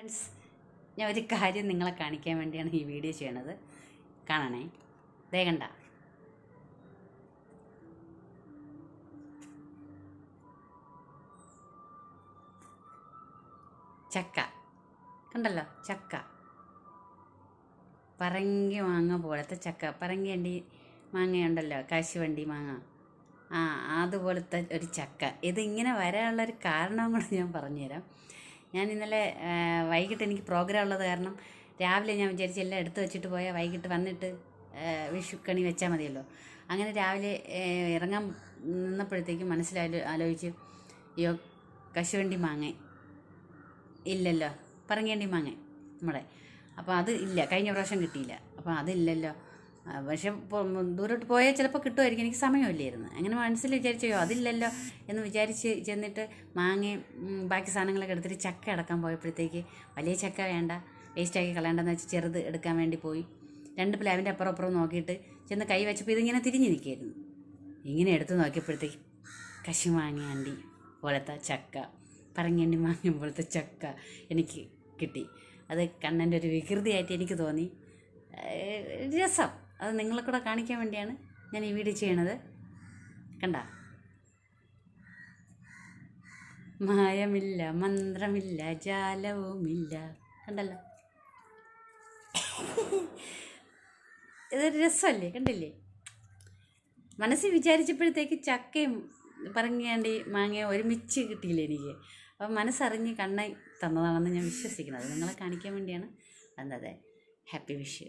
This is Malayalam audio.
ഫ്രണ്ട്സ് ഞാൻ ഒരു കാര്യം നിങ്ങളെ കാണിക്കാൻ വേണ്ടിയാണ് ഈ വീഡിയോ ചെയ്യണത്. കാണണേ. ദേ കണ്ട. ചക്ക. കണ്ടല്ലോ? ചക്ക. പറങ്കി മാങ്ങ പോലത്തെ ചക്ക. പറങ്കി വണ്ടി മാങ്ങയുണ്ടല്ലോ? കാശുവണ്ടി മാങ്ങ. ആ അതുപോലത്തെ ഒരു ചക്ക. ഇതിങ്ങനെ വരാനുള്ളൊരു കാരണം കൂടെ ഞാൻ പറഞ്ഞുതരാം. ഞാൻ ഇന്നലെ വൈകിട്ട് എനിക്ക് പ്രോഗ്രാം ഉള്ളത് കാരണം രാവിലെ ഞാൻ വിചാരിച്ചു എല്ലാം എടുത്ത് വെച്ചിട്ട് പോയാൽ വൈകിട്ട് വന്നിട്ട് വിഷുക്കണി വെച്ചാൽ മതിയല്ലോ. അങ്ങനെ രാവിലെ ഇറങ്ങാൻ നിന്നപ്പോഴത്തേക്കും മനസ്സിലായി ആലോചിച്ച് അയ്യോ കശുവണ്ടി മാങ്ങ. ഇല്ലല്ലോ പറങ്ങേണ്ടി മാങ്ങ നമ്മുടെ. അപ്പോൾ അത് ഇല്ല കഴിഞ്ഞ പ്രാവശ്യം കിട്ടിയില്ല. അപ്പോൾ അതില്ലല്ലോ പക്ഷെ ദൂരോട്ട് പോയാൽ ചിലപ്പോൾ കിട്ടുമായിരിക്കും. എനിക്ക് സമയമില്ലായിരുന്നു. അങ്ങനെ മനസ്സിൽ വിചാരിച്ചോ അതില്ലല്ലോ എന്ന് വിചാരിച്ച് ചെന്നിട്ട് മാങ്ങയും ബാക്കി സാധനങ്ങളൊക്കെ എടുത്തിട്ട് ചക്ക അടക്കാൻ പോയപ്പോഴത്തേക്ക് വലിയ ചക്ക വേണ്ട വേസ്റ്റാക്കി കളയേണ്ടതെന്ന് വെച്ച് ചെറുത് എടുക്കാൻ വേണ്ടി പോയി. രണ്ട് പ്ലാവിന്റെ അപ്പുറം അപ്പുറം നോക്കിയിട്ട് ചെന്ന് കൈ വെച്ചപ്പോൾ ഇതിങ്ങനെ തിരിഞ്ഞ് നിൽക്കുകയായിരുന്നു. ഇങ്ങനെ എടുത്ത് നോക്കിയപ്പോഴത്തേക്ക് കശുമാങ്ങ അണ്ടി പോലത്തെ ചക്ക പറങ്ങേണ്ടി മാങ്ങ പോലത്തെ ചക്ക എനിക്ക് കിട്ടി. അത് കണ്ണന്റെ ഒരു വികൃതിയായിട്ട് എനിക്ക് തോന്നി. രസം. അത് നിങ്ങളെ കൂടെ കാണിക്കാൻ വേണ്ടിയാണ് ഞാൻ ഈ വീഡിയോ ചെയ്യണത്. കണ്ട? മായമില്ല മന്ത്രമില്ല ജാലവുമില്ല. കണ്ടല്ലോ? ഇതൊരു രസമല്ലേ? കണ്ടില്ലേ? മനസ്സിൽ വിചാരിച്ചപ്പോഴത്തേക്ക് ചക്കയും പറങ്ങേണ്ടി മാങ്ങയും ഒരുമിച്ച് കിട്ടിയില്ല എനിക്ക്? അപ്പം മനസ്സറിഞ്ഞ് കണ്ണ തന്നതാണെന്ന് ഞാൻ വിശ്വസിക്കുന്നത് നിങ്ങളെ കാണിക്കാൻ വേണ്ടിയാണ് വന്നത്. Happy wish